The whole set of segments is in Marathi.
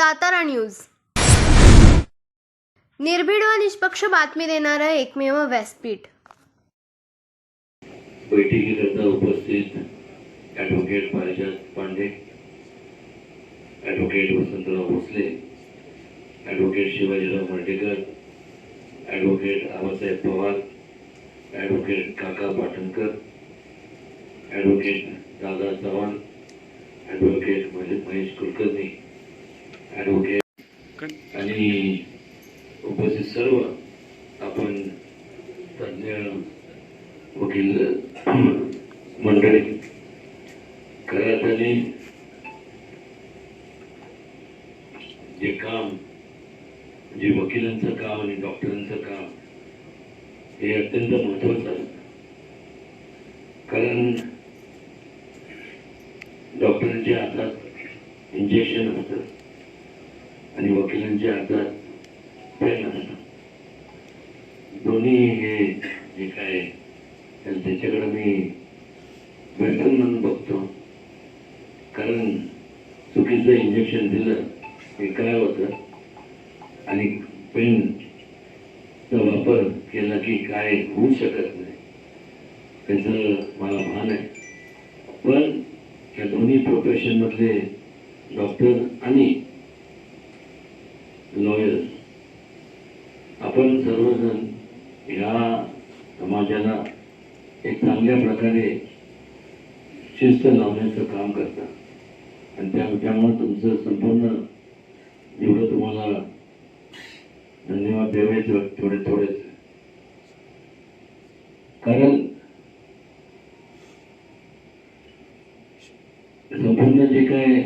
सातारा न्यूज. निर्भीड व निष्पक्ष बातमी देणारं एकमेव व्यासपीठ. बैठकीकरता उपस्थित advocate Parijat Pande advocate Vasantrao Bhosale advocate Shivajirao Mardekar advocate Abasaheb Pawar advocate Kaka Patankar advocate Dada Chavan advocate Mahesh Kulkarni advocate आणि उपस्थित सर्व आपण तज्ज्ञ वकील मंडळी खऱ्या अर्थाने जे काम जे वकिलांचं काम आणि डॉक्टरांचं काम हे अत्यंत महत्वाचं असतं कारण डॉक्टरांच्या हातात इंजेक्शन असतं. आणि वकिलांच्या हातात पेन दोन्ही हे जे काय त्याच्याकडे मी वेलकम म्हणून बघतो. कारण चुकीचं इंजेक्शन दिलं हे काय होतं? आणि पेनचा वापर केला की काय होऊ शकत नाही त्याचं मला भान आहे. पण या दोन्ही प्रोफेशनमधले डॉक्टर आणि लॉयर्स आपण सर्वजण ह्या समाजाला एक चांगल्या प्रकारे शिस्त लावण्याचं काम करता. आणि त्या त्यामुळे तुमचं संपूर्ण जेवढं तुम्हाला धन्यवाद द्यावे थोडे थोडेच. कारण संपूर्ण जे काय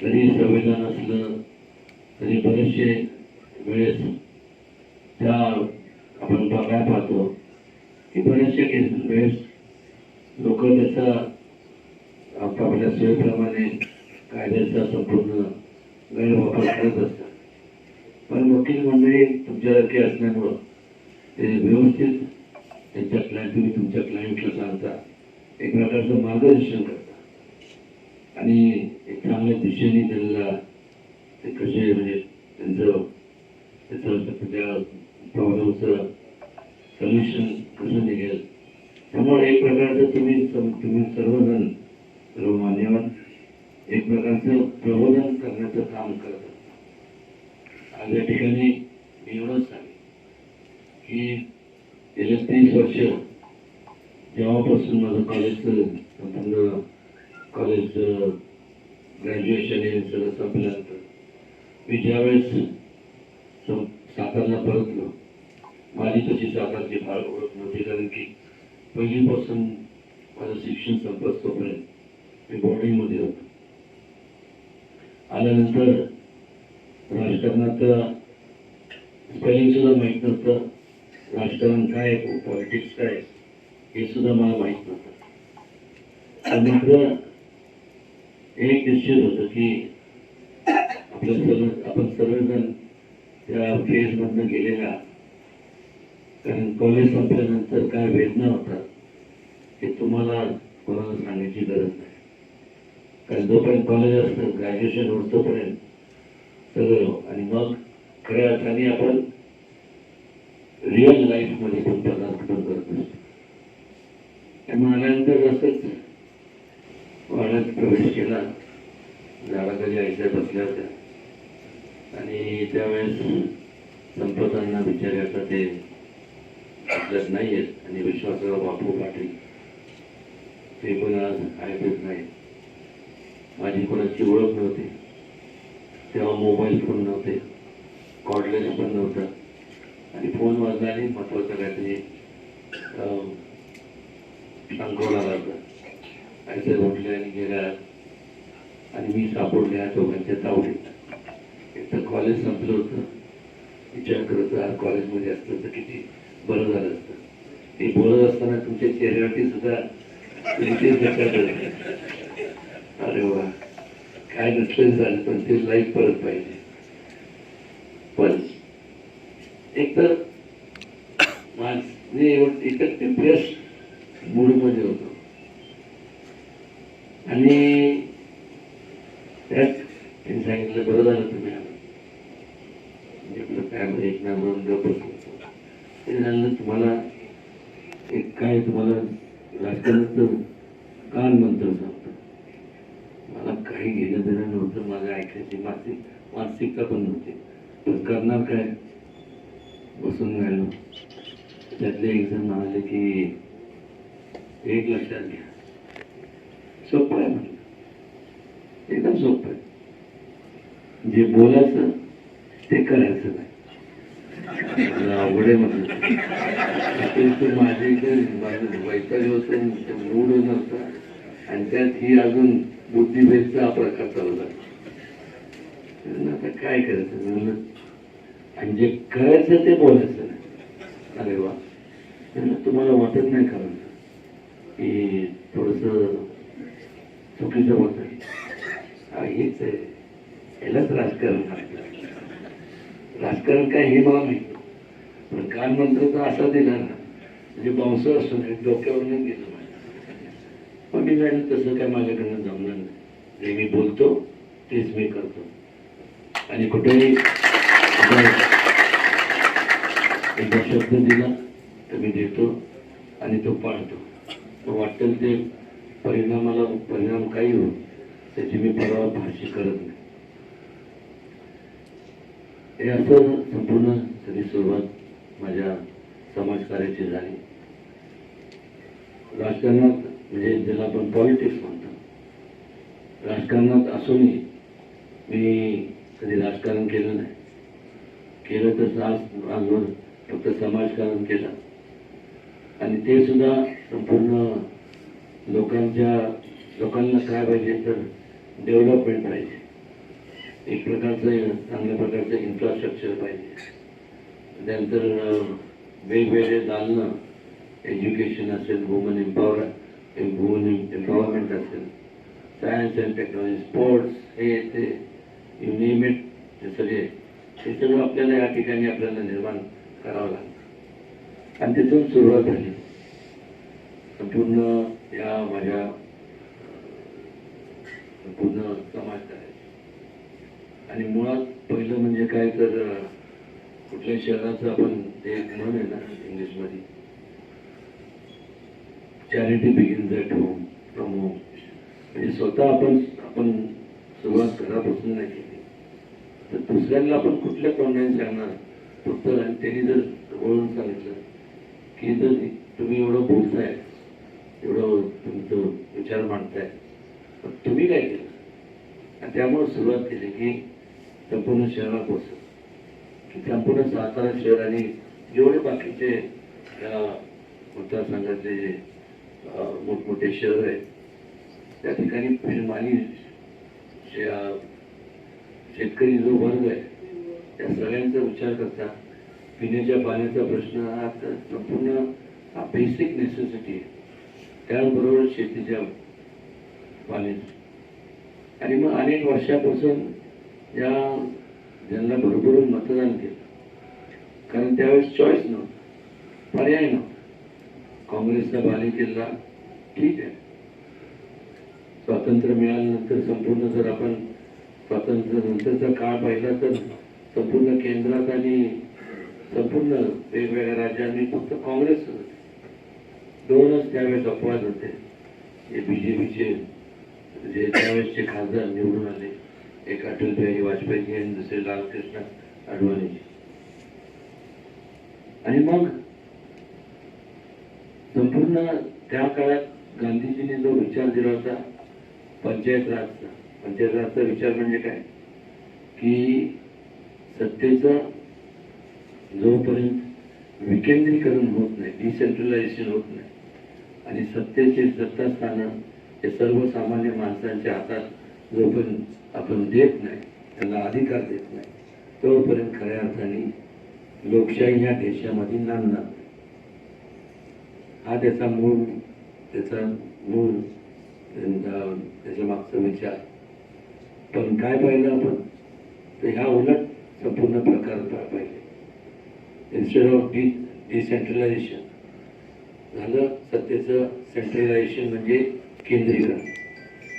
जरी संविधान असलं तरी बरेचसे वेळेस त्या आपण बघायला पाहतो की बऱ्याचशा केस वेळेस लोक त्याचा आपापल्या सोयीप्रमाणे कायद्याचा संपूर्ण गैरवापर करत असतात पण वकील मंडळी तुमच्यासारखी असल्यामुळं ते व्यवस्थित त्यांच्या क्लायंट तुम्ही तुमच्या क्लायंटला सांगता एक प्रकारचं मार्गदर्शन करता आणि एक चांगल्या दिशेने त्यांना ते कसे म्हणजे त्यांचं त्याचं त्या प्रॉब्लेमचं सोल्युशन कसं निघेल त्यामुळे एक प्रकारचं तुम्ही तुम्ही सर्वजण सर्व मान्यवर एक प्रकारचं प्रबोधन करण्याचं काम करत असता. आज या ठिकाणी मी एवढंच सांगेन की गेल्या तीस वर्ष जेव्हापासून माझं कॉलेजचं संपूर्ण कॉलेजचं ग्रॅज्युएशन हे सगळं संपल्यानंतर मी ज्यावेळेस सं- सातारला परतलो माझी तशी सातारची फार ओळख नव्हती कारण की पहिलीपासून माझं शिक्षण संपत तोपर्यंत मी बॉर्डिंगमध्ये होतो. आल्यानंतर राजकारणात स्पेलिंग सुद्धा माहीत नव्हतं. राजकारण काय पॉलिटिक्स काय हे सुद्धा मला माहीत नव्हतं. पण मात्र एक निश्चित होतं की आपल्या सर्व आपण सर्वजण त्या फेजमधनं गेलेला कारण कॉलेज संपल्यानंतर काय वेदना होतात हे तुम्हाला कोणाला सांगायची गरज नाही. कारण जोपर्यंत कॉलेज असतं ग्रॅज्युएशन होत तोपर्यंत सगळं हो. आणि मग खऱ्या अर्थाने आपण रिअल लाईफमध्ये पण पदार्पण करत असतो. त्यामुळे आल्यानंतर असंच वाड्यात प्रवेश केला. झाडाखाली आयच्या बसल्या होत्या. आणि त्यावेळेस संपतांना बिचारे ते आपल्यात नाही आहेत आणि विश्वासराव बापू पाटील. ते पण आज आहेतच नाही माझी कोणाची ओळख नव्हती. तेव्हा मोबाईल फोन नव्हते. कॉर्डलेस पण नव्हता. आणि फोन वाजल्याने महत्वाचं काहीतरी सांगवला आणि ते उठले आणि गेल्या आणि मी सापडले या दोघांच्या तावडीत एक तर कॉलेज संपलं होतं. विचार करत आज कॉलेजमध्ये असतं तर किती बरं झालं असतं. ते बोलत असताना तुमच्या चेहऱ्यावरती सुद्धा अरे वा. काय नसलं झालं पण ते लाईफ परत पाहिजे. पण एक तर माझे एकच डिप्रेस मूडमध्ये होतो. आणि त्यात त्यांनी सांगितलं बरं झालं तुम्ही म्हणजे आपलं काय म्हणजे एक ना गप्प बसलो. तुम्हाला एक काय तुम्हाला राजकारणाचं कान मंत्र सांगतो. मला काही घेणं देणं नव्हतं माझ्या ऐकायची मानसिक मानसिकता पण नव्हती. पण करणार काय? बसून राहिलो. त्यातले एक जण म्हणाले की एक लक्षात घ्या. सोपं आहे म्हणलं एकदम सोपं आहे. जे बोलायचं ते करायचं नाही. मला अवघड आहे म्हटलं ते माझे वैताग होतं मूड नव्हता आणि त्यात ही अजून बुद्धिभेदचा हा प्रकार चालू झाला. आता काय करायचं? म्हणलं आणि जे करायचं ते बोलायचं नाही. अरे वा. तुम्हाला वाटत नाही कारण की थोडस चुकीचं होत हेच आहे. यालाच राजकारण राजकारण काय हे मला माहिती पण कान मंत्र तर असा दिला ना म्हणजे बांस असतो डोक्यावरून डोक्यावर नाही गेलं माझ्या. मग मी जाईल तसं काय माझ्याकडनं जमणार नाही जे मी बोलतो तेच मी करतो. आणि कुठेही एकदा शब्द दिला तर मी देतो आणि तो पाळतो. तो वाटेल ते परिणामाला परिणाम काही हो त्याची मी परवा भाषी करत नाही. हे असं संपूर्ण सगळी सुरुवात माझ्या समाजकार्याची झाली. राजकारणात म्हणजे ज्याला आपण पॉलिटिक्स म्हणतो राजकारणात असूनही मी कधी राजकारण केलं नाही. केलं तर आज आजवर फक्त समाजकारण केलं. आणि ते सुद्धा संपूर्ण लोकांच्या लोकांना काय पाहिजे तर डेव्हलपमेंट पाहिजे. एक प्रकारचं चांगल्या प्रकारचं इन्फ्रास्ट्रक्चर पाहिजे. त्यानंतर वेगवेगळे दालनं एज्युकेशन असेल वुमन एम्पॉवर वुमन एम्पॉवरमेंट असेल सायन्स अँड टेक्नॉलॉजी स्पोर्ट्स हे ते यू नेम इट हे सगळे हे सगळं आपल्याला या ठिकाणी आपल्याला निर्माण करावं लागतं. आणि तिथून सुरुवात झाली. संपूर्ण या माझ्या संपूर्ण समाज करायची. आणि मुळात पहिलं म्हणजे काय तर कुठल्या शहराचं आपण ते म्हण आहे ना इंग्लिशमध्ये? Charity begins at home from home म्हणजे स्वतः आपण आपण सुरुवात घरापासून नाही केली. तर दुसऱ्यांना आपण कुठल्या तोंडाने सांगणार? फक्त आणि त्यांनी जर वळून सांगितलं की जर तुम्ही एवढं बोलताय एवढं तुमचं विचार मांडताय पण तुम्ही काय केलं? आणि त्यामुळे सुरुवात केली की संपूर्ण शहरापासून की संपूर्ण सातारा शहर आणि जेवढे बाकीचे या मतदारसंघाचे जे मोठमोठे शहर आहे त्या ठिकाणी फिल्म आणि शेतकरी जो वर्ग आहे त्या सगळ्यांचा विचार करता पिण्याच्या पाण्याचा प्रश्न हा तर संपूर्ण हा बेसिक नेसेसिटी आहे. त्याचबरोबर शेतीच्या पाण्याची. आणि मग अनेक वर्षापासून या ज्यांना भरभरून मतदान केलं. कारण त्यावेळेस चॉईस नव्हतं. पर्याय नव्हता. काँग्रेसचा बालेकिल्ला ठीक आहे. स्वातंत्र्य मिळाल्यानंतर संपूर्ण जर आपण स्वातंत्र्य नंतरचा काळ पाहिला तर संपूर्ण केंद्रात आणि संपूर्ण वेगवेगळ्या राज्यांनी फक्त काँग्रेस दोनच त्यावेळेस अपवाद होते. जे बीजेपीचे जे त्यावेळेसचे खासदार निवडून आले. एक अटल बिहारी वाजपेयी आणि दुसरे लालकृष्ण अडवाणी आणि मग संपूर्ण त्या काळात गांधीजींनी जो विचार दिला होता पंचायत राजचा पंचायत राजचा विचार म्हणजे काय? की सत्तेचा जोपर्यंत विकेंद्रीकरण होत नाही डिसेंट्रलायझेशन होत नाही आणि सत्तेचे सत्तास्थानं हे सर्वसामान्य माणसांच्या हातात जोपर्यंत आपण देत नाही त्यांना अधिकार देत नाही. तोपर्यंत खऱ्या अर्थाने लोकशाही ह्या देशामध्ये नांदणार हा त्याचा मूळ त्याचा मूळ त्याच्या मागचा विचार. पण काय पाहिलं आपण? तर ह्या उलट संपूर्ण प्रकार पाहिले. इन्स्टेड ऑफ डी डिसेंट्रलायझेशन झालं सत्तेचं सेंट्रलायझेशन म्हणजे केंद्रीकरण.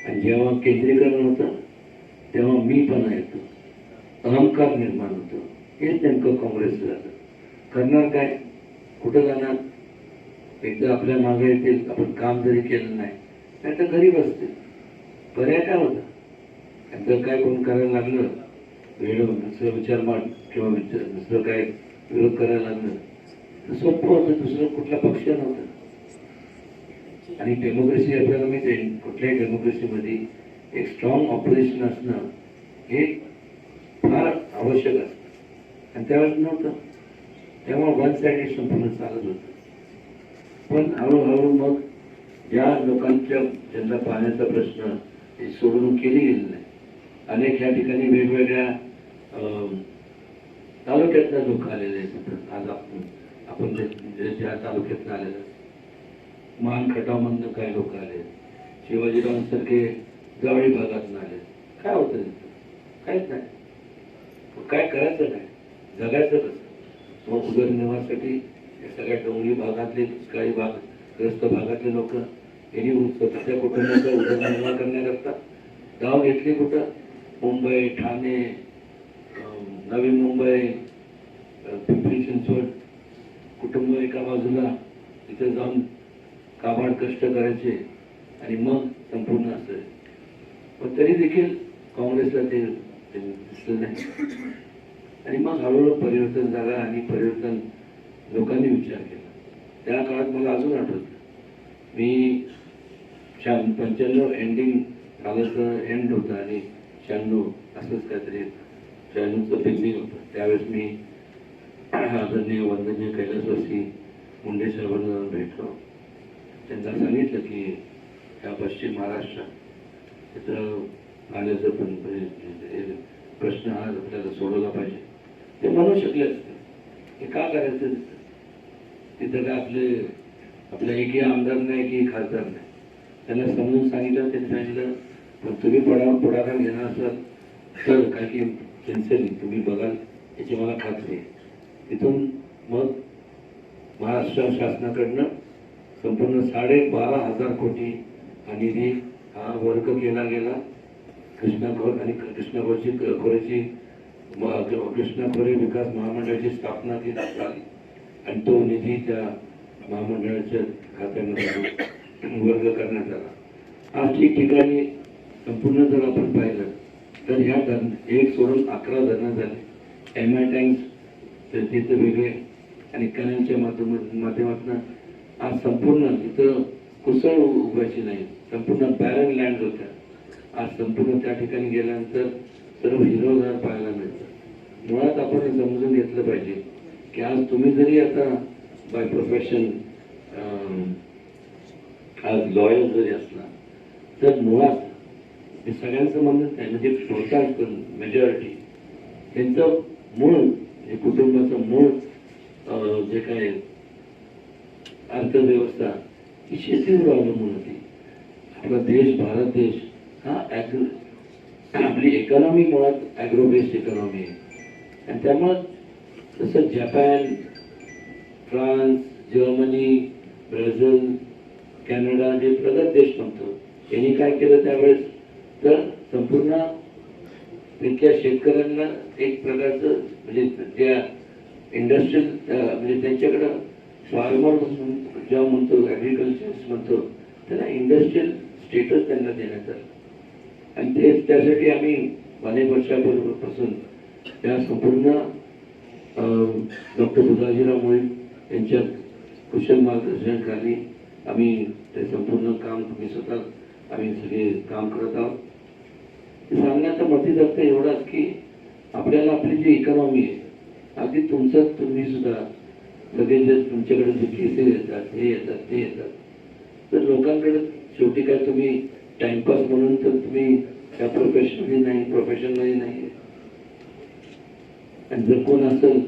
आणि जेव्हा केंद्रीकरण होतं तेव्हा मी पण येतो अहंकार निर्माण होतो. हेच नेमकं काँग्रेसचं झालं. करणार काय? कुठं जाणार? एकदा आपल्या मागे येतील. आपण काम जरी केलं नाही नाही तर घरी बसते पर्याय काय होता? आणि काय कोण करायला लागलं? वेळ दुसरं विचार मांड किंवा विचार दुसरं काय विरोध करायला लागलं? तर सोपं होतं. दुसरं कुठला पक्ष नव्हता. आणि डेमोक्रेसी आपल्याला माहिती आहे. कुठल्याही डेमोक्रेसीमध्ये एक स्ट्रॉंग ऑपरेशन असणं हे फार आवश्यक असतं. आणि त्यावेळेस नव्हतं. तेव्हा वन साईड संपूर्ण चालत होतं. पण हळूहळू मग या लोकांच्या ज्यांना पाण्याचा प्रश्न हे सोडून केली गेली नाही. अनेक या ठिकाणी वेगवेगळ्या अं, लोक आलेले आहेत. आज आपण आपण ज्या तालुक्यातनं आलेलं आहेत. मान खटावमधनं काही लोक आले शिवाजीरावांसारखे जावळी भागात आले काय होतं काहीच नाही. काय करायचं काय जगायचं कसं? मग उदरनिर्वाहासाठी या सगळ्या डोंगरी भागातले दुष्काळी भाग ग्रस्त भागातले लोक यांनी स्वतःच्या कुटुंबाचा उदरनिर्वाह करण्याकरता गाव घेतली कुठं? मुंबई ठाणे नवी मुंबई पिंपरी चिंचवड कुटुंब एका बाजूला तिथे जाऊन काबाड कष्ट करायचे आणि मग संपूर्ण असं पण तरी देखील काँग्रेसला ते दिसलं नाही. आणि मग हळूहळू परिवर्तन झालं आणि परिवर्तन लोकांनी विचार केला. त्या काळात मला अजून आठवतं. मी शहाण्णव पंच्याण्णव एंडिंग सालाचं एंड होतं आणि शहाण्णव असंच काहीतरी शहाण्णवचं बिगिनिंग होतं. त्यावेळेस मी आदरणीय वंदनीय कैलासवासी मुंडे साहेबांना भेटलो. त्यांना सांगितलं की ह्या पश्चिम महाराष्ट्रात तिथं आल्याचं पण प्रश्न हा आपल्याला सोडवला पाहिजे. ते म्हणू शकले असते. हे का करायचं तिथं? काय आपले आपल्या एकही आमदार नाही की खासदार नाही. त्यांना समजून सांगितलं त्यांनी सांगितलं पण तुम्ही पडा पुढाकार घेणार असाल तर काय की त्यांचं तुम्ही बघाल याची मला खात्री आहे. तिथून मग महाराष्ट्र शासनाकडनं संपूर्ण साडेबारा हजार कोटी हा निधी हा वर्ग केला गेला. कृष्णा खोर आणि कृष्णा खोरची खोरेची कृष्णा खोरे विकास महामंडळाची स्थापना ती झाली. आणि तो निधी त्या महामंडळाच्या खात्यामध्ये वर्ग करण्यात आला. आज ठिकठिकाणी संपूर्ण जर आपण पाहिलं तर ह्या धरण एक सोडून अकरा धरणं झाले. एम आय टँक्स तर तिथं वेगळे आणि कॅनलच्या माध्यम माध्यमातून आज संपूर्ण तिथं कुसळ उभायची नाही संपूर्ण बॅरन लँड होत्या. आज संपूर्ण त्या ठिकाणी गेल्यानंतर सर्व हिरवगार पाहायला मिळतं. मुळात आपण हे समजून घेतलं पाहिजे की आज तुम्ही जरी आता बाय प्रोफेशन आज लॉयर जरी असला तर मुळात हे सगळ्यांचं म्हणणं नाही म्हणजे श्रोतांक मेजॉरिटी त्यांचं मूळ हे कुटुंबाचं मूळ जे काय अर्थव्यवस्था ही शेतीवर अवलंबून होती. आपला देश भारत देश हा ॲग्रो आपली इकॉनॉमी मुळात ॲग्रो बेस्ड इकॉनॉमी आहे. आणि त्यामुळं जसं Japan France Germany Brazil Canada जे प्रगत देश म्हणतो यांनी काय केलं त्यावेळेस? तर संपूर्ण तिथल्या शेतकऱ्यांना एक प्रकारचं म्हणजे त्या इंडस्ट्रियल म्हणजे त्यांच्याकडं फार्मर जेव्हा म्हणतो ॲग्रिकल्चर म्हणतो त्याला इंडस्ट्रियल स्टेटस त्यांना देण्यात आलं. आणि ते त्यासाठी आम्ही अनेक वर्षापूर्वीपासून त्या संपूर्ण डॉक्टर बुधाजीराव मोहित यांच्या कुशल मार्गदर्शनाखाली आम्ही ते संपूर्ण काम तुम्ही स्वतः आम्ही सगळे काम करत आहोत. सांगण्याचा मतीच अर्थ एवढाच की आपल्याला आपली जी इकॉनॉमी आहे अगदी तुमचं तुम्ही सुद्धा सगळे जे तुमच्याकडे जे केसेस येतात हे येतात ते येतात. तर लोकांकडे शेवटी काय तुम्ही टाइमपास म्हणून तर तुम्ही त्या प्रोफेशनली नाही प्रोफेशनली नाही आणि जर कोण असेल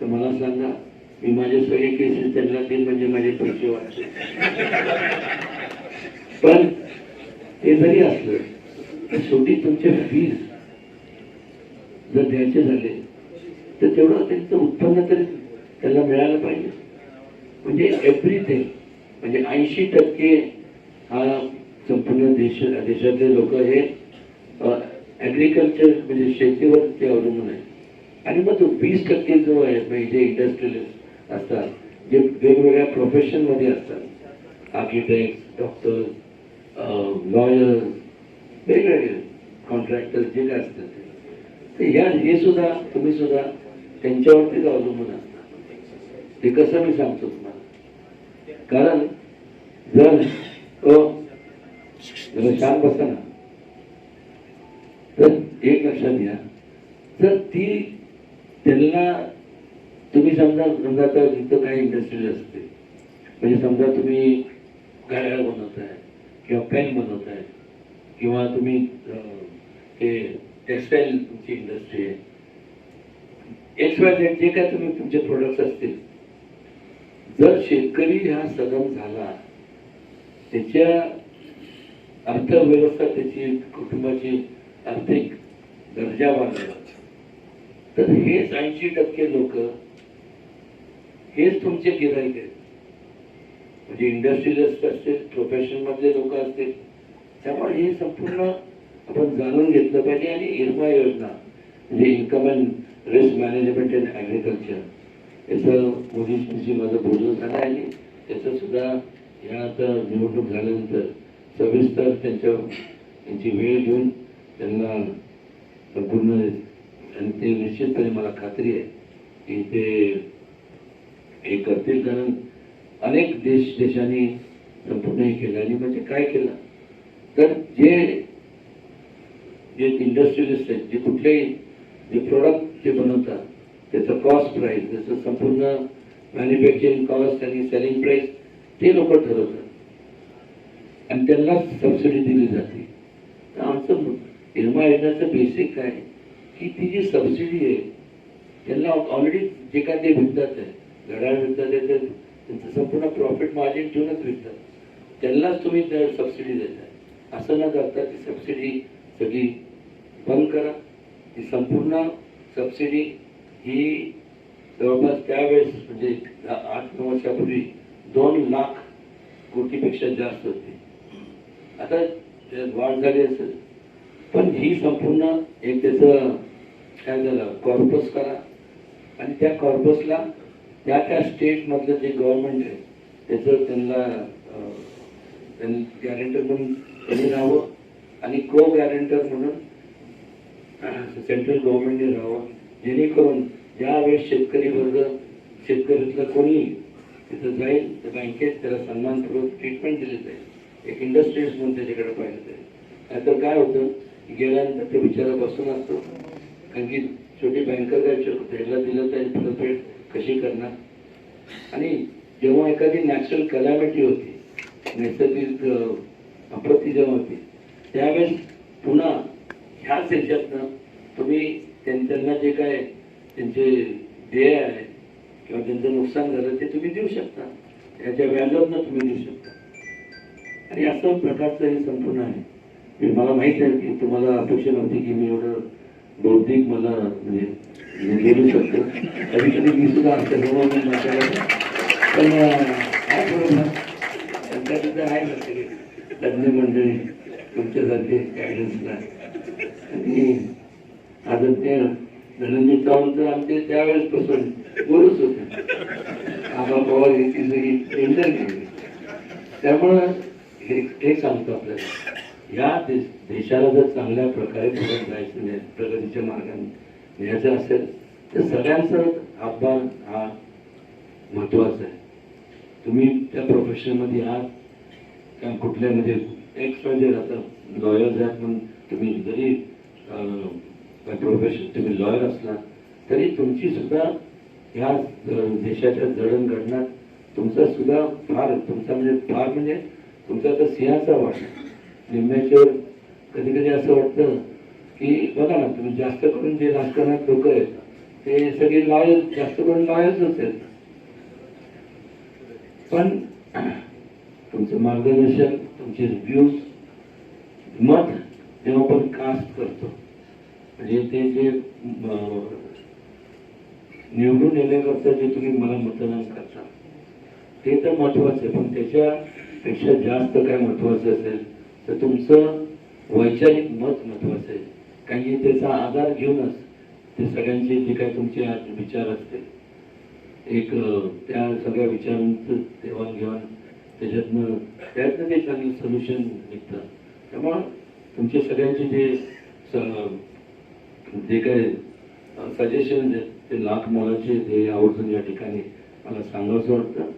तर मला सांगा मी माझे सगळे केसेस त्यांना देईन म्हणजे माझे पैसे वाचले. पण ते जरी असलं तर शेवटी तुमचे फीज जर द्यायचे झाले तर तेवढं त्यांचं उत्पन्न तरी त्याला मिळालं पाहिजे. म्हणजे एव्हरीथिंग म्हणजे ऐंशी टक्के हा संपूर्ण देश देशातले लोक हे ॲग्रिकल्चर म्हणजे शेतीवर ते अवलंबून आहे आणि मग तो वीस टक्के जो आहे म्हणजे जे इंडस्ट्रियलिस्ट असतात जे वेगवेगळ्या प्रोफेशनमध्ये असतात आर्किटेक्ट डॉक्टर लॉयर वेगवेगळे कॉन्ट्रॅक्टर जे काय असतात ते. ते ह्या हे सुद्धा तुम्ही सुद्धा त्यांच्यावरतीच अवलंबून असतात. ते कसं मी सांगतो तुम्हाला? कारण जर तो जरा शांत बसा ना तर एक लक्षात घ्या. तर ती त्यांना तुम्ही समजा समजा आता इथं काही इंडस्ट्रीज असते म्हणजे समजा तुम्ही घड्याळ बनवताय किंवा पेन बनवताय किंवा तुम्ही हे टेक्सटाईल तुमची इंडस्ट्री आहे. एक्स वाय झेड जे काय तुम्ही तुमचे प्रोडक्ट्स असतील. जर शेतकरी हा सदन झाला त्याच्या अर्थव्यवस्था त्याची कुटुंबाची आर्थिक दर्जा वाढला. तर हेच ऐंशी टक्के लोक हेच तुमचे गिराईक आहेत. म्हणजे इंडस्ट्रियलिस्ट असतील प्रोफेशन मधले लोक असतील त्यामुळे हे संपूर्ण आपण जाणून घेतलं पाहिजे. आणि इरमा योजना म्हणजे income and risk management and agriculture याचं मोदींशी माझं बोलणं झालं आहे आणि त्याचं सुद्धा या आता निवडणूक झाल्यानंतर सविस्तर त्यांच्या त्यांची वेळ घेऊन त्यांना संपूर्ण आणि ते निश्चितपणे मला खात्री आहे की ते हे करतील. कारण अनेक देश देशांनी संपूर्ण हे केलं आणि म्हणजे काय केलं? तर जे जे इंडस्ट्रियलिस्ट आहेत जे कुठलेही जे प्रोडक्ट जे बनवतात त्याचं कॉस्ट प्राईस जसं संपूर्ण मॅन्युफॅक्चरिंग कॉस्ट आणि सेलिंग प्राईस ते लोक ठरवतात. आणि त्यांना सबसिडी दिली जाते. तर आमचं निर्मा योजनाचं बेसिक काय? की ती जी सबसिडी आहे त्यांना ऑलरेडी जे काय ते विकतात आहे घड्याळ विकतात आहे तर त्यांचं संपूर्ण प्रॉफिट मार्जिन ठेवूनच विकतात त्यांनाच तुम्ही सबसिडी देताय असं न करता ती सबसिडी सगळी बंद करा. ती संपूर्ण सबसिडी ही जवळपास त्यावेळेस म्हणजे दहा- आठ नऊ वर्षापूर्वी दोन लाख कोटीपेक्षा जास्त होते. आता त्यात वाढ झाली असेल पण ही संपूर्ण एक त्याचं काय झालं कॉर्पस करा. आणि त्या कॉर्पसला त्या त्या स्टेटमधलं जे गव्हर्नमेंट आहे त्याचं त्यांना गॅरेंटर म्हणून त्यांनी राहावं आणि को गॅरेंटर म्हणून सेंट्रल गव्हर्नमेंटने राहावं. जेणेकरून ज्यावेळेस शेतकरी वर्ग शेतकऱ्यातलं कोणी तिथं जाईल तर बँकेत त्याला सन्मानपूर्वक ट्रीटमेंट दिली जाईल. एक इंडस्ट्रीज म्हणून त्याच्याकडे पाहिलं जाईल. नाहीतर काय होतं? गेल्यानंतर ते बिचारा बसून असतो. कारण की छोटी बँकर काय त्याला दिलं जाईल परतफेड कशी करणार? आणि जेव्हा एखादी नॅचरल कलॅमिटी होती नैसर्गिक आपत्ती जेव्हा होती त्यावेळेस पुन्हा ह्याच ह्याच्यातनं तुम्ही त्यांना जे काय त्यांचे ध्येय आहे किंवा त्यांचं नुकसान झालं ते तुम्ही देऊ शकता. त्याच्या व्याजातनं तुम्ही देऊ शकता. आणि असं प्रकारचं हे संपूर्ण आहे. मी मला माहीत आहे की तुम्हाला अपेक्षा नव्हती की मी एवढं बौद्धिक मला म्हणजे मी बोलू शकतो. कधी कधी मी सुद्धा पण काय आहे ना? त्यांच्या आहे ना तज्ञ मंडळी तुमच्यासारखे गायडन्सला आणि आदरणीय धनंजय चव्हाण तर आमचे त्यावेळेसपासून गुरुच होते. आबा पवार यांची टेंडर केली. त्यामुळं हे हे सांगतो आपल्याला. या देश देशाला जर चांगल्या प्रकारे पुढे जायचं प्रगतीच्या मार्गाने न्यायचं असेल तर सगळ्यांचं आभार हा महत्त्वाचा आहे. तुम्ही त्या प्रोफेशनमध्ये आहात का कुठल्या म्हणजे एक्स म्हणजे आता लॉयर आहात म्हणून तुम्ही जरी प्रोफेशन तुम्ही लॉयर असला तरी तुमची सुद्धा ह्या देशाच्या जडणघडणात तुमचा सुद्धा फार तुमचा म्हणजे फार म्हणजे तुमचा तर सिंहाचा वाट निम्म्याच्यावर कधी कधी असं वाटतं की बघा ना तुम्ही जास्त करून जे राजकारणात लोक आहेत ते सगळे लॉयल जास्त करून लॉयर्सच आहेत. पण तुमचं मार्गदर्शन तुमचे व्ह्यूज मत तेव्हा आपण कास्ट करतो म्हणजे ते जे निवडून येण्याकरता जे तुम्ही मला मतदान करता ते तर महत्वाचं आहे. पण त्याच्यापेक्षा जास्त काय महत्वाचं असेल तर तुमचं वैचारिक मत महत्वाचं आहे. कारण की त्याचा आधार घेऊनच ते सगळ्यांचे जे काय तुमचे विचार असतील एक त्या सगळ्या विचारांचं देवाणघेवाण त्याच्यातनं त्यातनं ते चांगलं सोल्युशन निघतं. त्यामुळं तुमचे सगळ्यांचे जे स- जे काय सजेशन ते लाख मोलाचे ते आवर्जून या ठिकाणी मला सांगावंसं वाटतं.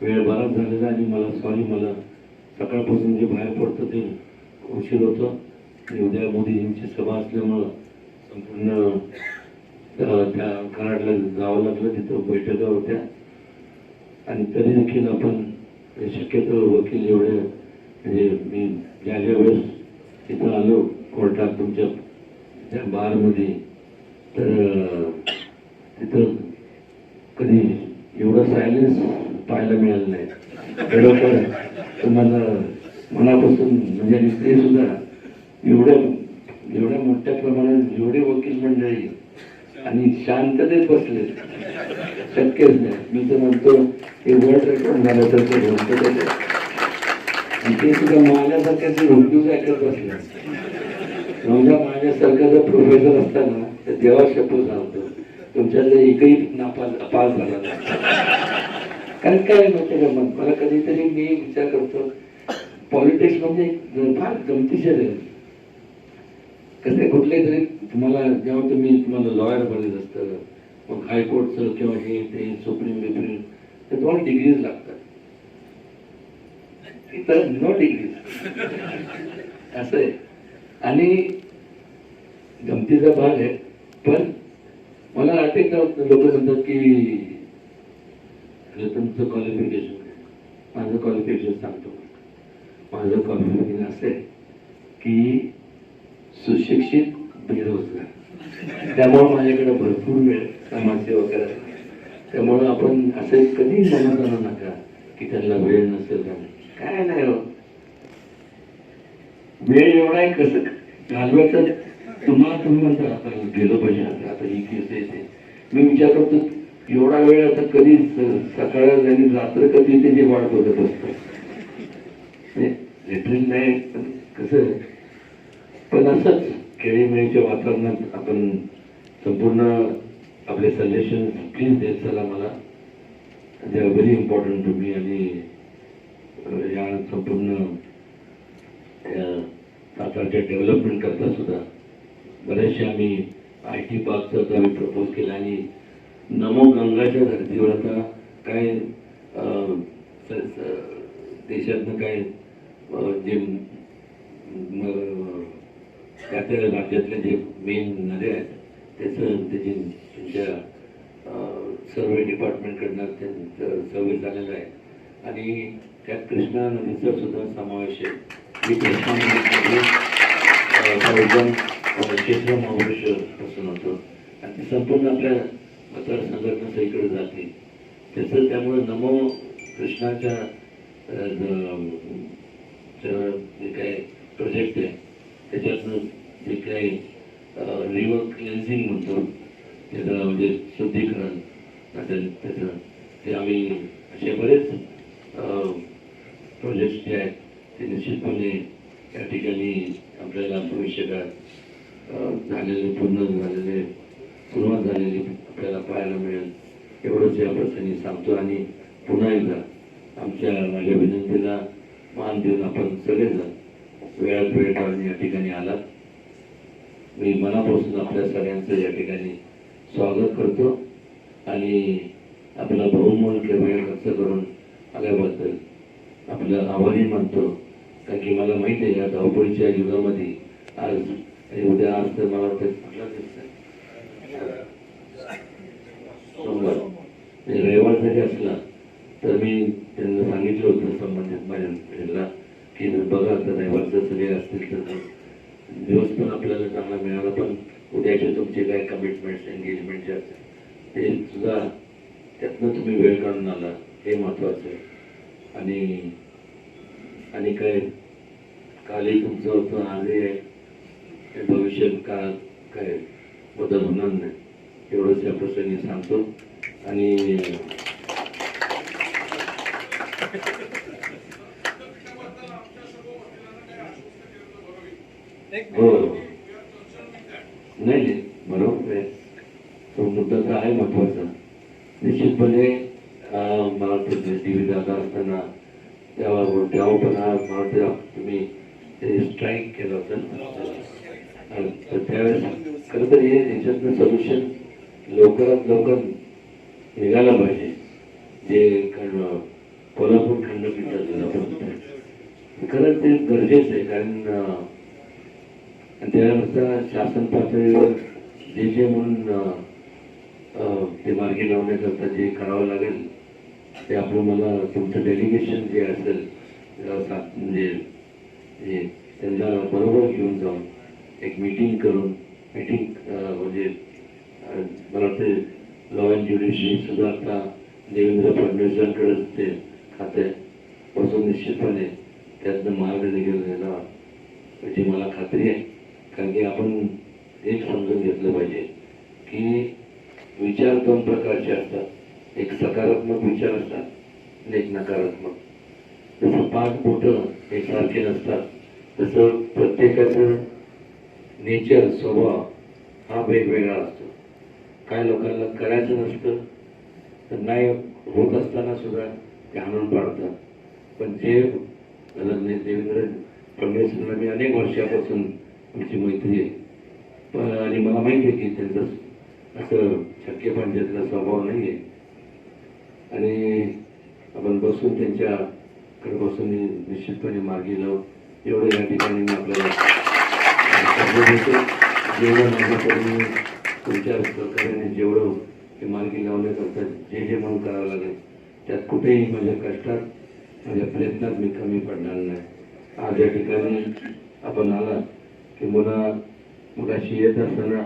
वेळ बराच झालेला आणि मला सॉरी मला सकाळपासून जे बाहेर पडतं ते उशीर होतं. आणि उद्या मोदीजींची सभा असल्यामुळं संपूर्ण त्या कराडला जावं लागलं तिथं बैठका होत्या. आणि तरी देखील आपण शक्यतो वकील एवढे म्हणजे मी ज्या ज्या वेळेस तिथं आलो कोर्टात तुमच्या त्या बारमध्ये तर तिथं कधी एवढं सायलेन्स पाहायला मिळालं नाही. खरोखर तुम्हाला मनापासून म्हणजे ते सुद्धा एवढ्या एवढ्या मोठ्या प्रमाणात एवढे वकील मंडळी आणि शांततेत बसले शक्यच नाही. मी तर म्हणतो हे वर्ल्ड रेकॉर्ड झालं तर ते म्हणतो आणि ते सुद्धा माझ्यासारख्या ते रुग्णूज ऐकत बसले. माझ्या माझ्यासारखा जर प्रोफेसर असताना तर देवा शपथ सांगतो तुमच्यातले एकही नापास पास झाला कारण काय माहिती का? मग मला कधीतरी मी विचार करतो पॉलिटिक्स म्हणजे फार गमतीशीर आहे. कसं कुठले तरी तुम्हाला जेव्हा तुम्ही तुम्हाला लॉयर बनत असतं मग हायकोर्टचं किंवा हे ते सुप्रीम बिप्रीम तर तुम्हाला डिग्रीज लागतात. तर नो डिग्रीज असं आहे. आणि गमतीचा भाग आहे पण मला आठवतं लोक म्हणतात की तुमचं क्वालिफिकेशन माझं क्वालिफिकेशन सांगतो माझं क्वालिफिकेशन असं की सुशिक्षित बेरोजगार. त्यामुळं माझ्याकडे भरपूर वेळ समाजसेवा करायला त्यामुळं आपण असं कधी मनात आणू नका की त्यांना वेळ नसेल काय नाही हो वेळ एवढा आहे कसं घालवायचं? तुम्हाला तुम्ही म्हणता आता गेलं पाहिजे आता आता ही केस येते मी विचार करतो एवढा वेळ आता कधी सकाळ आणि रात्र कधी त्याची वाट बघत असतो? लिटरल म्हणजे नाही कसं पण असंच खेळीमेळीच्या वातावरणात आपण संपूर्ण आपले सजेशन प्लीज देत चला मला. They are very important to me आणि या संपूर्ण या सातारच्या डेव्हलपमेंट करता सुद्धा. बरेचसे आम्ही आय टी पार्कचं आम्ही प्रपोज केलं आणि नमो गंगाच्या धर्तीवर आता काय स- देशातनं काय जे त्या त्या राज्यातल्या जे मेन नद्या आहेत त्याचं त्याची तुमच्या सर्वे डिपार्टमेंटकडनं त्यांचं सर्वे झालेलं आहे. आणि त्यात कृष्णा नदीचा सुद्धा समावेश आहे. मी कृष्णा नदी क्षेत्र महाबळेश्वर पासून नव्हतं आणि ती संपूर्ण आपल्या मतदारसंघातून सगळीकडे जाते. त्याचं त्यामुळे नमो कृष्णाच्या जे काही प्रोजेक्ट आहे त्याच्यातनं जे काही रिव्हर क्लेन्झिंग म्हणतो त्याचं म्हणजे शुद्धीकरण त्याचं त्याचं ते आम्ही असे बरेच प्रोजेक्ट्स जे आहेत ते निश्चितपणे या ठिकाणी आपल्याला भविष्यकाळ झालेले पूर्ण झालेले सुरुवात झालेली आपल्याला पाहायला मिळेल. एवढंच या प्रसंगी सांगतो आणि पुन्हा एकदा आमच्या माझ्या विनंतीला मान देऊन आपण सगळेजण वेळात वेळ काढून या ठिकाणी आलात. मी मनापासून आपल्या सगळ्यांचं या ठिकाणी स्वागत करतो आणि आपला बहुमूल्य वेळ खर्च करून आल्याबद्दल आपलं आभारी मानतो. कारण की मला माहिती आहे या धावपळीच्या युगामध्ये आज आणि उद्या आज तर मला वाटतं कुठला दिवस सोमवार. म्हणजे रविवार जरी असला तर मी त्यांना सांगितलं होतं संबंधित माझ्या ह्याला की बघा आता रविवारचं सगळे असतील तर दिवस पण आपल्याला चांगला मिळाला पण उद्याचे तुमचे काय कमिटमेंट्स एंगेजमेंट जे असतील ते सुद्धा त्यातनं तुम्ही वेळ काढून आला हे महत्वाचं आहे. आणि आणि काय कालही तुमचं होतं आजही आहे. हे भविष्य काळात काय बदल होणार नाही. एवढंच या प्रसंगी सांगतो. आणि हो. नाही नाही. बरोबर आहे. तो मुद्दा तर आहे महत्त्वाचा निश्चितपणे मला वाटतं टी व्ही दादा असताना तेव्हा तेव्हा पण मला वाटतं तुम्ही स्ट्राईक केलं होतं तर त्यावेळेस खरं तर हे याच्यातनं सोल्युशन लवकरात लवकर निघालं पाहिजे. जे खंड कोल्हापूर आपण म्हणतो. खरंच ते गरजेचं आहे कारण त्यानुसार शासन पातळीवर जे जे म्हणून ते मार्गी लावण्याकरता जे करावं लागेल ते आपलं मला तुमचं डेलिगेशन जे असेल म्हणजे हे त्यांना बरोबर घेऊन जाऊन एक मीटिंग करून मीटिंग म्हणजे मला वाटते लॉ अँड ज्युडिशरी सुद्धा आता देवेंद्र फडणवीसांकडे ते खाते. बसून निश्चितपणे त्यातनं मार्ग निघेल येणार याची मला खात्री आहे. कारण की आपण एक समजून घेतलं पाहिजे की विचार दोन प्रकारचे असतात. एक सकारात्मक विचार असतात आणि एक नकारात्मक. जसं पाच बोटं एकसारखे नसतात तसं प्रत्येकाचं नेचर स्वभाव हा वेगवेगळा असतो. काय लोकांना करायचं नसतं तर नाही होत असताना सुद्धा ते आणून पाडतात. पण जे देवेंद्र फडणवीसांना मी अनेक वर्षापासून आमची मैत्री आहे. पण आणि मला माहिती आहे की त्यांचं असं शक्य पंचायतला स्वभाव नाही आहे. आणि आपण बसून त्यांच्याकडे बसून निश्चितपणे मार्गी लावू एवढं या ठिकाणी मी आपल्याला जेवढं माझ्याकडे तुमच्या सहकार्याने जेवढं ते मार्गी लावण्याकरता जे जे म्हणून करावं लागेल त्यात कुठेही माझ्या कष्टात माझ्या प्रयत्नात मी कमी पडणार नाही. आज या ठिकाणी आपण आला की मुला मुलाशी येत असताना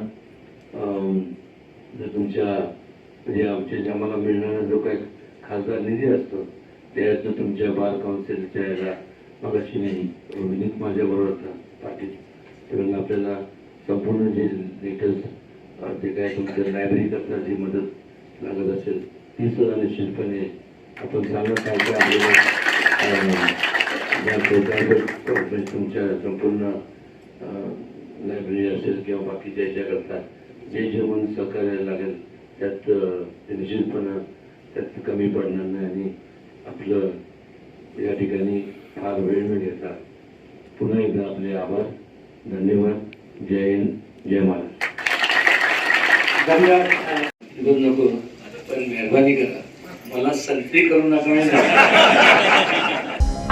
जर तुमच्या म्हणजे आमच्या जमाला मिळणारा जो काही खासदार निधी असतो त्यातनं तुमच्या बार काउन्सिलच्या याला मगाशी नाही विनीत माझ्याबरोबर होता पाटील. त्यावेळेला आपल्याला संपूर्ण जे डिटेल्स जे काय तुमच्या लायब्ररीकरता जी मदत लागत असेल ती सुद्धा निश्चितपणे आपण चांगलं काय काय आपल्याला म्हणजे तुमच्या संपूर्ण लायब्ररी असेल किंवा बाकीच्या याच्याकरता जे जे म्हणून सहकार्य लागेल त्यात ते निश्चितपणे त्यात कमी पडणार नाही आणि आपलं या ठिकाणी फार वेळ न घेता पुन्हा एकदा आपले आभार. धन्यवाद. जय हिंद जय महाराष्ट्र धन्यवाद. नको पण मेहरबानी करा. मला संत्री करू नका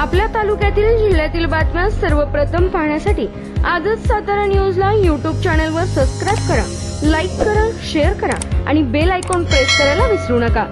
आपल्या तालुक्यातील जिल्ह्यातील बातम्या सर्वप्रथम पाहण्यासाठी आजच सातारा न्यूजला यूट्यूब चॅनलवर सबस्क्राईब करा लाईक करा शेअर करा आणि बेल आयकॉन प्रेस करायला विसरू नका.